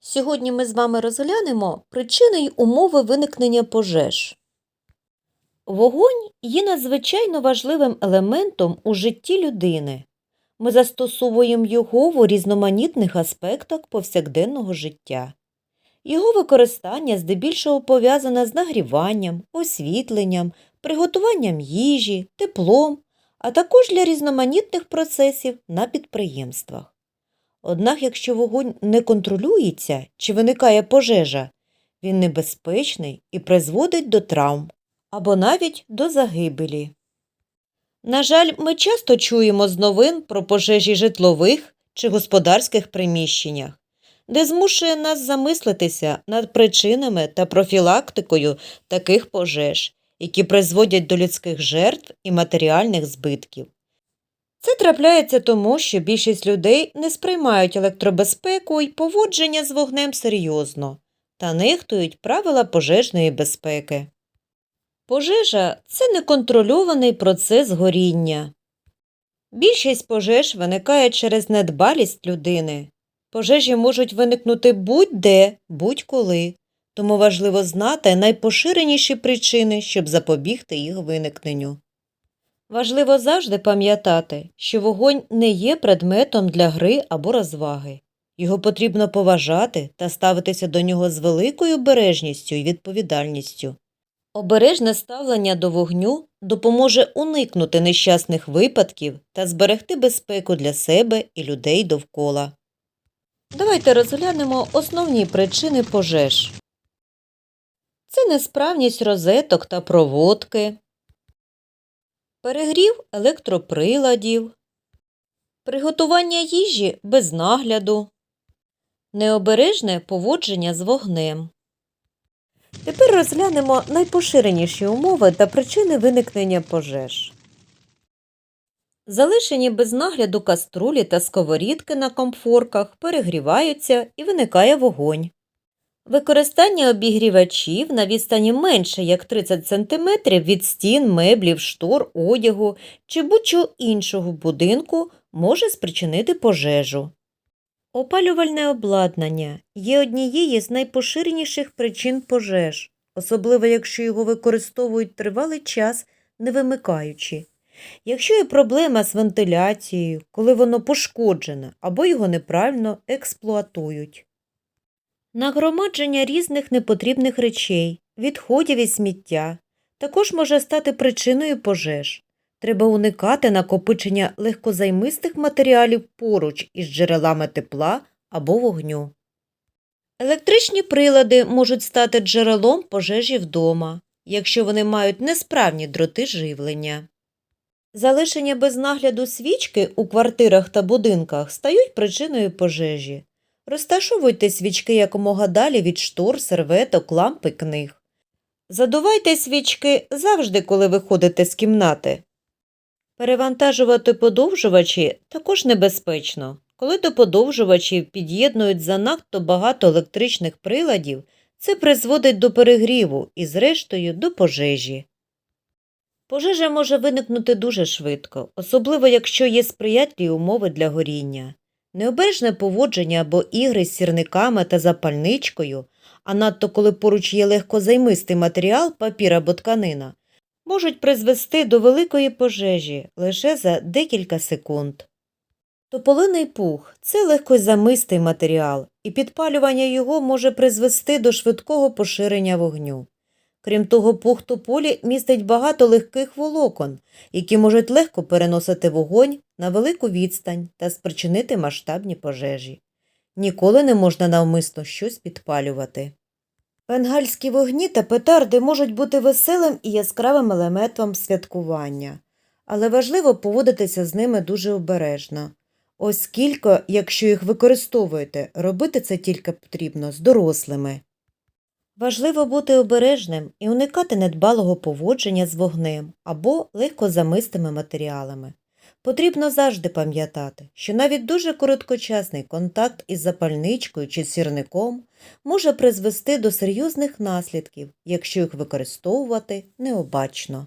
Сьогодні ми з вами розглянемо причини й умови виникнення пожеж. Вогонь є надзвичайно важливим елементом у житті людини. Ми застосовуємо його в різноманітних аспектах повсякденного життя. Його використання здебільшого пов'язане з нагріванням, освітленням, приготуванням їжі, теплом, а також для різноманітних процесів на підприємствах. Однак, якщо вогонь не контролюється чи виникає пожежа, він небезпечний і призводить до травм або навіть до загибелі. На жаль, ми часто чуємо з новин про пожежі житлових чи господарських приміщеннях, де змушує нас замислитися над причинами та профілактикою таких пожеж, які призводять до людських жертв і матеріальних збитків. Це трапляється тому, що більшість людей не сприймають електробезпеку і поводження з вогнем серйозно та нехтують правила пожежної безпеки. Пожежа це неконтрольований процес горіння. Більшість пожеж виникає через недбалість людини. Пожежі можуть виникнути будь-де, будь-коли, тому важливо знати найпоширеніші причини, щоб запобігти їх виникненню. Важливо завжди пам'ятати, що вогонь не є предметом для гри або розваги. Його потрібно поважати та ставитися до нього з великою обережністю і відповідальністю. Обережне ставлення до вогню допоможе уникнути нещасних випадків та зберегти безпеку для себе і людей довкола. Давайте розглянемо основні причини пожеж. Це несправність розеток та проводки, перегрів електроприладів, приготування їжі без нагляду, необережне поводження з вогнем. Тепер розглянемо найпоширеніші умови та причини виникнення пожеж. Залишені без нагляду каструлі та сковорідки на комфорках перегріваються і виникає вогонь. Використання обігрівачів на відстані менше як 30 см від стін, меблів, штор, одягу чи будь-чого іншого будинку може спричинити пожежу. Опалювальне обладнання є однією з найпоширеніших причин пожеж, особливо якщо його використовують тривалий час, не вимикаючи. Якщо є проблема з вентиляцією, коли воно пошкоджене або його неправильно експлуатують. Нагромадження різних непотрібних речей, відходів і сміття також може стати причиною пожеж. Треба уникати накопичення легкозаймистих матеріалів поруч із джерелами тепла або вогню. Електричні прилади можуть стати джерелом пожежі вдома, якщо вони мають несправні дроти живлення. Залишення без нагляду свічки у квартирах та будинках стають причиною пожежі. Розташовуйте свічки якомога далі від штор, серветок, ламп і книг. Задувайте свічки завжди, коли виходите з кімнати. Перевантажувати подовжувачі також небезпечно. Коли до подовжувачів під'єднують занадто багато електричних приладів, це призводить до перегріву і, зрештою, до пожежі. Пожежа може виникнути дуже швидко, особливо якщо є сприятливі умови для горіння. Необережне поводження або ігри з сірниками та запальничкою, а надто коли поруч є легкозаймистий матеріал, папір або тканина, можуть призвести до великої пожежі лише за декілька секунд. Тополиний пух це легкозамистий матеріал, і підпалювання його може призвести до швидкого поширення вогню. Крім того, пух тополі містить багато легких волокон, які можуть легко переносити вогонь на велику відстань та спричинити масштабні пожежі. Ніколи не можна навмисно щось підпалювати. Бенгальські вогні та петарди можуть бути веселим і яскравим елементом святкування, але важливо поводитися з ними дуже обережно, оскільки, якщо їх використовуєте, робити це тільки потрібно з дорослими. Важливо бути обережним і уникати недбалого поводження з вогнем або легкозамистими матеріалами. Потрібно завжди пам'ятати, що навіть дуже короткочасний контакт із запальничкою чи сірником може призвести до серйозних наслідків, якщо їх використовувати необачно.